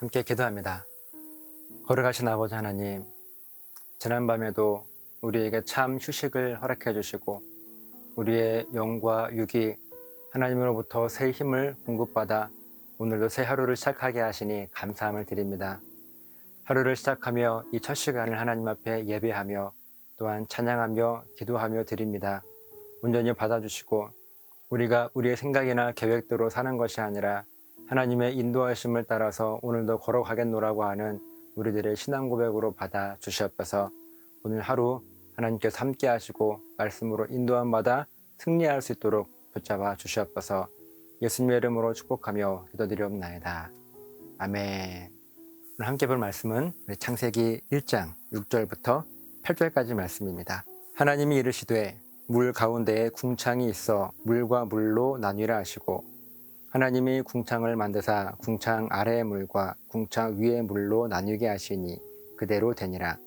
함께 기도합니다. 걸어가신 아버지 하나님, 지난밤에도 우리에게 참 휴식을 허락해 주시고, 우리의 영과 육이 하나님으로부터 새 힘을 공급받아 오늘도 새 하루를 시작하게 하시니 감사함을 드립니다. 하루를 시작하며 이 첫 시간을 하나님 앞에 예배하며 또한 찬양하며 기도하며 드립니다. 온전히 받아주시고 우리가 우리의 생각이나 계획대로 사는 것이 아니라 하나님의 인도하심을 따라서 오늘도 걸어가겠노라고 하는 우리들의 신앙 고백으로 받아 주시옵소서. 오늘 하루 하나님께서 함께 하시고 말씀으로 인도함 받아 승리할 수 있도록 붙잡아 주시옵소서. 예수님의 이름으로 축복하며 기도드리옵나이다. 아멘. 오늘 함께 볼 말씀은 창세기 1장 6절부터 8절까지 말씀입니다. 하나님이 이르시되 물 가운데에 궁창이 있어 물과 물로 나뉘라 하시고 하나님이 궁창을 만드사 궁창 아래의 물과 궁창 위의 물로 나뉘게 하시니 그대로 되니라.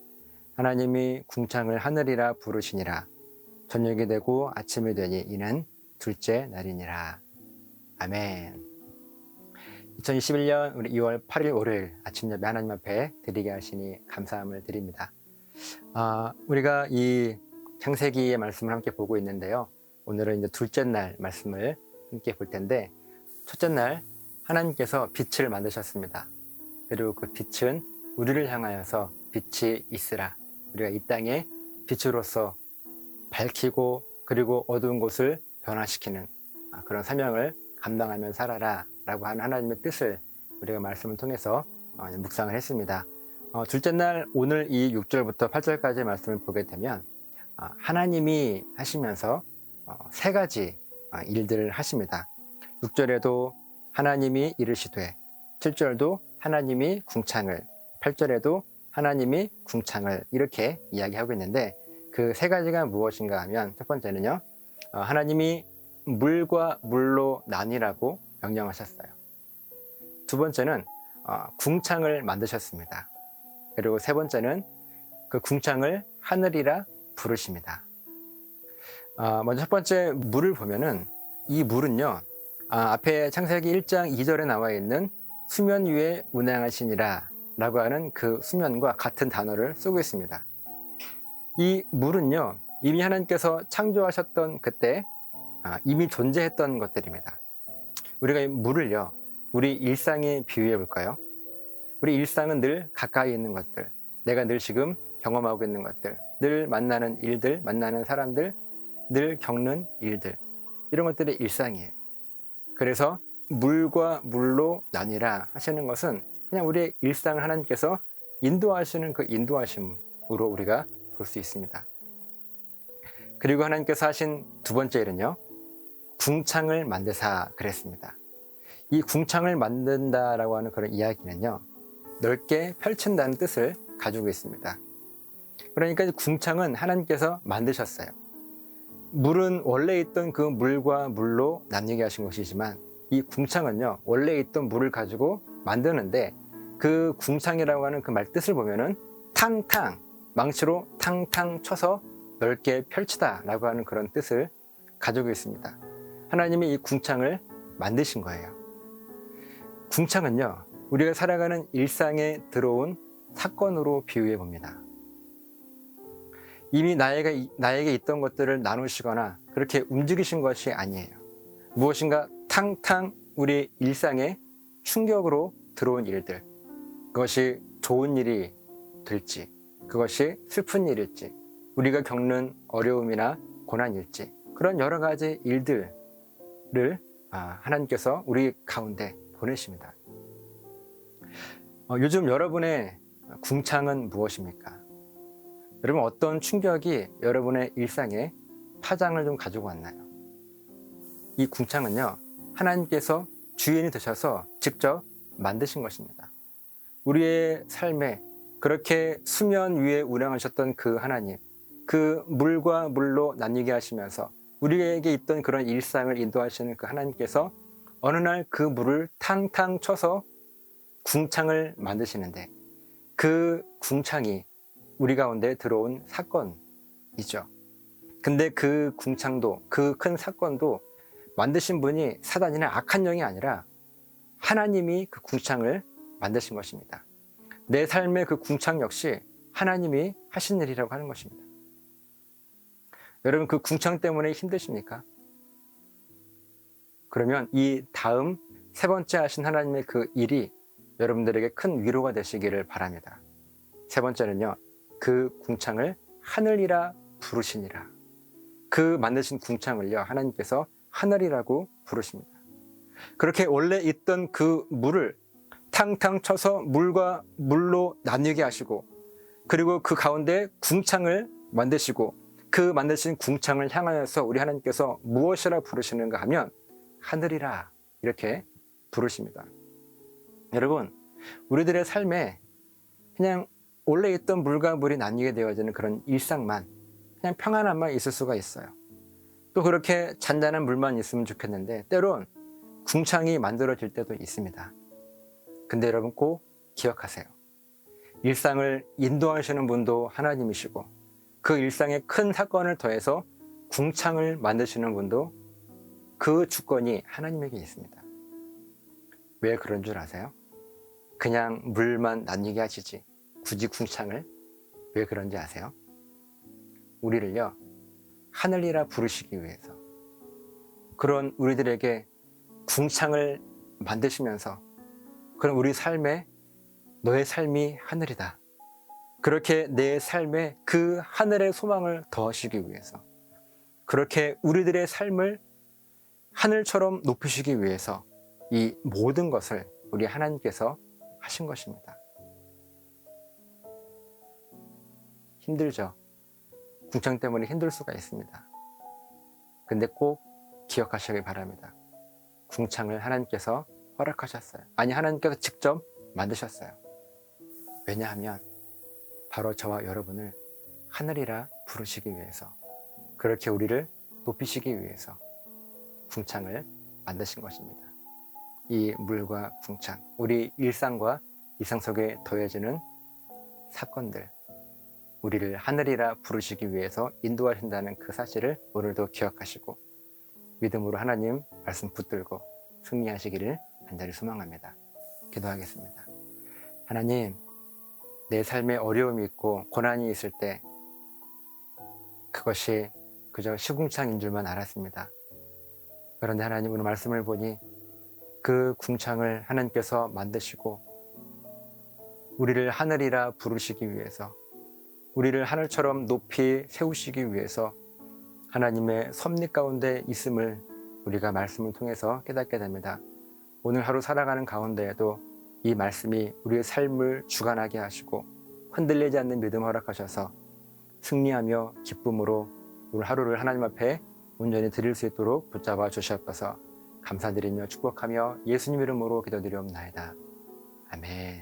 하나님이 궁창을 하늘이라 부르시니라. 저녁이 되고 아침이 되니 이는 둘째 날이니라. 아멘. 2021년 우리 2월 8일 월요일 아침 예배 하나님 앞에 드리게 하시니 감사함을 드립니다. 아, 우리가 이 창세기의 말씀을 함께 보고 있는데요. 오늘은 이제 둘째 날 말씀을 함께 볼 텐데 첫째 날 하나님께서 빛을 만드셨습니다. 그리고 그 빛은 우리를 향하여서 빛이 있으라. 우리가 이 땅에 빛으로서 밝히고 그리고 어두운 곳을 변화시키는 아, 그런 사명을 감당하며 살아라 라고 하는 하나님의 뜻을 우리가 말씀을 통해서 어, 묵상을 했습니다. 어, 둘째 날 오늘 이 6절부터 8절까지 말씀을 보게 되면 어, 하나님이 하시면서 어, 세 가지 어, 일들을 하십니다. 6절에도 하나님이 이르시되 7절도 하나님이 궁창을 8절에도 하나님이 궁창을 이렇게 이야기하고 있는데 그 세 가지가 무엇인가 하면 첫 번째는요 어, 하나님이 물과 물로 나뉘라고 명령하셨어요 두 번째는 어, 궁창을 만드셨습니다 그리고 세 번째는 그 궁창을 하늘이라 부르십니다 아, 먼저 첫 번째 물을 보면은 이 물은요. 아, 앞에 창세기 1장 2절에 나와 있는 수면 위에 운행하시니라 라고 하는 그 수면과 같은 단어를 쓰고 있습니다. 이 물은요. 이미 하나님께서 창조하셨던 그때 아, 이미 존재했던 것들입니다. 우리가 이 물을요. 우리 일상에 비유해 볼까요? 우리 일상은 늘 가까이 있는 것들, 내가 늘 지금 경험하고 있는 것들, 늘 만나는 일들, 만나는 사람들, 늘 겪는 일들, 이런 것들이 일상이에요. 그래서 물과 물로 나뉘라 하시는 것은 그냥 우리의 일상을 하나님께서 인도하시는 그 인도하심으로 우리가 볼 수 있습니다. 그리고 하나님께서 하신 두 번째 일은요, 궁창을 만드사 그랬습니다. 이 궁창을 만든다라고 하는 그런 이야기는요, 넓게 펼친다는 뜻을 가지고 있습니다. 그러니까 이 궁창은 하나님께서 만드셨어요. 물은 원래 있던 그 물과 물로 나뉘게 하신 것이지만 이 궁창은요, 원래 있던 물을 가지고 만드는데 그 궁창이라고 하는 그 말 뜻을 보면은 탕탕, 망치로 탕탕 쳐서 넓게 펼치다라고 하는 그런 뜻을 가지고 있습니다. 하나님이 이 궁창을 만드신 거예요. 궁창은요, 우리가 살아가는 일상에 들어온 사건으로 비유해 봅니다. 이미 나에게, 나에게 있던 것들을 나누시거나 그렇게 움직이신 것이 아니에요. 무엇인가 탕탕 우리 일상에 충격으로 들어온 일들. 그것이 좋은 일이 될지, 그것이 슬픈 일일지, 우리가 겪는 어려움이나 고난일지, 그런 여러 가지 일들을 아, 하나님께서 우리 가운데 보내십니다. 어, 요즘 여러분의 궁창은 무엇입니까? 여러분 어떤 충격이 여러분의 일상에 파장을 좀 가지고 왔나요? 이 궁창은요, 하나님께서 주인이 되셔서 직접 만드신 것입니다. 우리의 삶에 그렇게 수면 위에 운행하셨던 그 하나님, 그 물과 물로 나뉘게 하시면서 우리에게 있던 그런 일상을 인도하시는 그 하나님께서 어느 날 그 물을 탕탕 쳐서 궁창을 만드시는데 그 궁창이 우리 가운데 들어온 사건이죠. 근데 그 궁창도 그 큰 사건도 만드신 분이 사단이나 악한 영이 아니라 하나님이 그 궁창을 만드신 것입니다. 내 삶의 그 궁창 역시 하나님이 하신 일이라고 하는 것입니다. 여러분 그 궁창 때문에 힘드십니까? 그러면 이 다음 세 번째 하신 하나님의 그 일이 여러분들에게 큰 위로가 되시기를 바랍니다. 세 번째는요, 그 궁창을 하늘이라 부르시니라. 그 만드신 궁창을요, 하나님께서 하늘이라고 부르십니다. 그렇게 원래 있던 그 물을 탕탕 쳐서 물과 물로 나뉘게 하시고, 그리고 그 가운데 궁창을 만드시고, 그 만드신 궁창을 향하여서 우리 하나님께서 무엇이라 부르시는가 하면 하늘이라 이렇게 부르십니다. 여러분, 우리들의 삶에 그냥 원래 있던 물과 물이 나뉘게 되어지는 그런 일상만, 그냥 평안함만 있을 수가 있어요. 또 그렇게 잔잔한 물만 있으면 좋겠는데, 때론 궁창이 만들어질 때도 있습니다. 근데 여러분 꼭 기억하세요. 일상을 인도하시는 분도 하나님이시고, 그 일상에 큰 사건을 더해서 궁창을 만드시는 분도 그 주권이 하나님에게 있습니다. 왜 그런 줄 아세요? 그냥 물만 나뉘게 하시지. 굳이 궁창을 왜 그런지 아세요? 우리를요, 하늘이라 부르시기 위해서. 그런 우리들에게 궁창을 만드시면서 그런 우리 삶에 너의 삶이 하늘이다. 그렇게 내 삶에 그 하늘의 소망을 더하시기 위해서. 그렇게 우리들의 삶을 하늘처럼 높이시기 위해서 이 모든 것을 우리 하나님께서 하신 것입니다. 힘들죠. 궁창 때문에 힘들 수가 있습니다. 근데 꼭 기억하시길 바랍니다. 궁창을 하나님께서 허락하셨어요. 아니, 하나님께서 직접 만드셨어요. 왜냐하면 바로 저와 여러분을 하늘이라 부르시기 위해서 그렇게 우리를 높이시기 위해서 궁창을 만드신 것입니다. 이 물과 궁창, 우리 일상과 일상 속에 더해지는 사건들, 우리를 하늘이라 부르시기 위해서 인도하신다는 그 사실을 오늘도 기억하시고 믿음으로 하나님 말씀 붙들고 승리하시기를 간절히 소망합니다. 기도하겠습니다. 하나님, 내 삶에 어려움이 있고 고난이 있을 때 그것이 그저 시궁창인 줄만 알았습니다. 그런데 하나님 오늘 말씀을 보니 그 궁창을 하나님께서 만드시고 우리를 하늘이라 부르시기 위해서 우리를 하늘처럼 높이 세우시기 위해서 하나님의 섭리 가운데 있음을 우리가 말씀을 통해서 깨닫게 됩니다. 오늘 하루 살아가는 가운데에도 이 말씀이 우리의 삶을 주관하게 하시고 흔들리지 않는 믿음 허락하셔서 승리하며 기쁨으로 오늘 하루를 하나님 앞에 온전히 드릴 수 있도록 붙잡아 주시옵소서 감사드리며 축복하며 예수님 이름으로 기도드리옵나이다. 아멘.